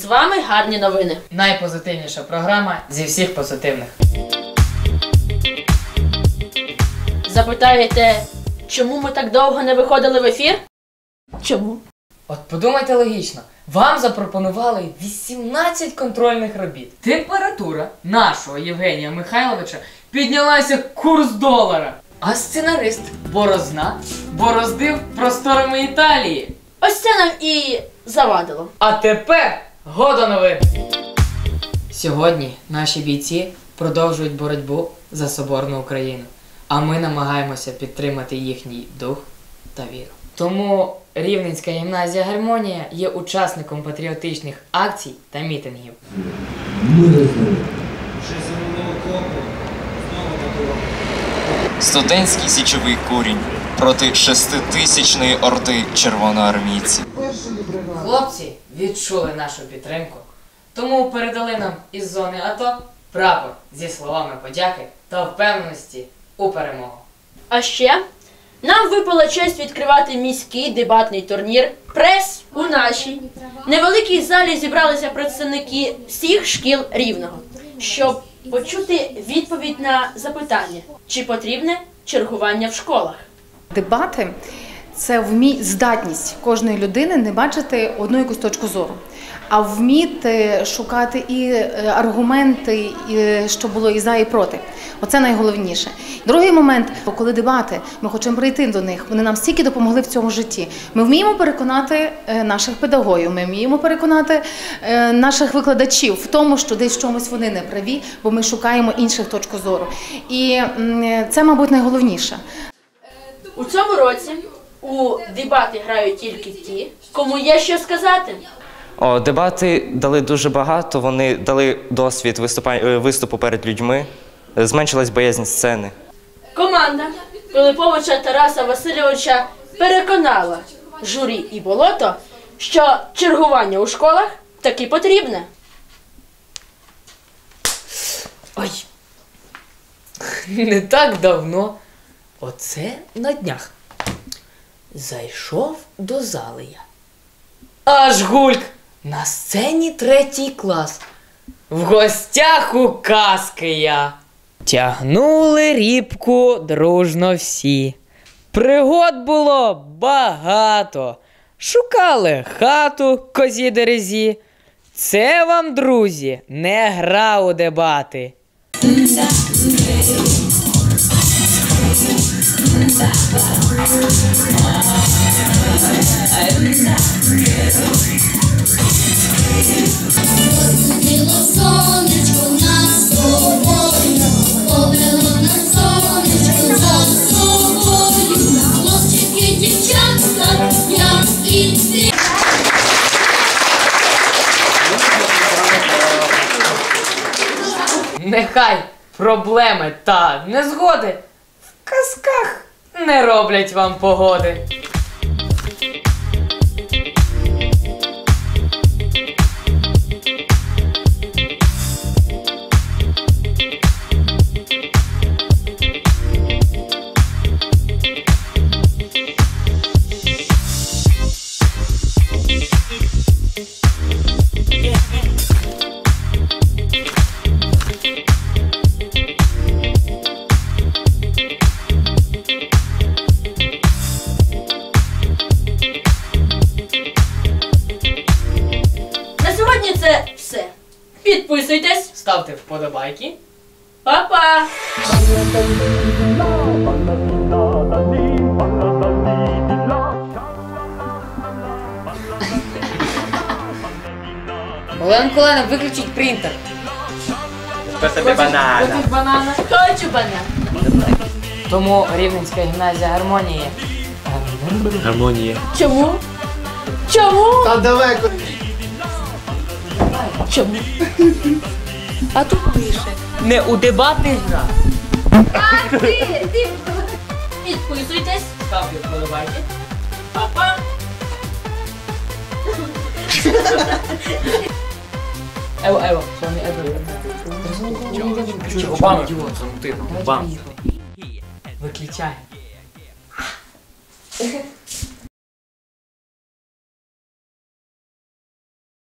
З вами гарні новини. Найпозитивніша програма зі всіх позитивних. Запитаєте, чому ми так довго не виходили в ефір? Чому? От подумайте логічно, вам запропонували 18 контрольних робіт. Температура нашого Євгенія Михайловича піднялася курс долара. А сценарист Борозна бороздив просторами Італії. Ось це нам і завадило. А тепер года новин. Сьогодні наші бійці продовжують боротьбу за соборну Україну, а ми намагаємося підтримати їхній дух та віру. Тому Рівненська гімназія Гармонія є учасником патріотичних акцій та мітингів. Студентський січовий курінь проти шеститисячної орди червоноармійців. Хлопці відчули нашу підтримку, тому передали нам із зони АТО прапор зі словами подяки та впевненості у перемогу. А ще нам випала честь відкривати міський дебатний турнір Прес у нашій невеликій залі зібралися представники всіх шкіл рівного, щоб почути відповідь на запитання, чи потрібне чергування в школах. Дебати це вмі... здатність кожної людини не бачити одну якусь точку зору, а вміти шукати і е, аргументи, і, що було і за, і проти. Оце найголовніше. Другий момент, коли дебати, ми хочемо прийти до них. Вони нам стільки допомогли в цьому житті. Ми вміємо переконати е, наших педагогів, ми вміємо переконати е, наших викладачів в тому, що десь чомусь вони не праві, бо ми шукаємо інших точку зору. І це, мабуть, найголовніше. У цьому році у дебати грають тільки ті, кому є що сказати. О, дебати дали дуже багато. Вони дали досвід е, виступу перед людьми, зменшилась боязнь сцени. Команда Пилиповича Тараса Васильовича переконала журі і болото, що чергування у школах таки потрібне. Ой. Не так давно. Оце на днях. Зайшов до зали я. Аж гульк! На сцені третій клас. В гостях у казки я. Тягнули рібку дружно всі. Пригод було багато. Шукали хату козі дерезі. Це вам, друзі, не гра у дебати. Нехай проблеми та незгоди в казках не роблять вам погоди. Підписуйтесь, Ставте вподобайки. Па-па! Олена Миколаївна, виключіть принтер. Хочете банана? Хочеш банана? Хочу банан. Тому Рівненська гімназія гармонії. Гармонія. Чому? Чому? Та далеко. Чому? А тут пише. Не у дебати гра. А ти, ти. Підписуйтесь. Ставте вподобайки. Па-па! Ево, ево, з вами Ево. Обама. Обама. Виключай.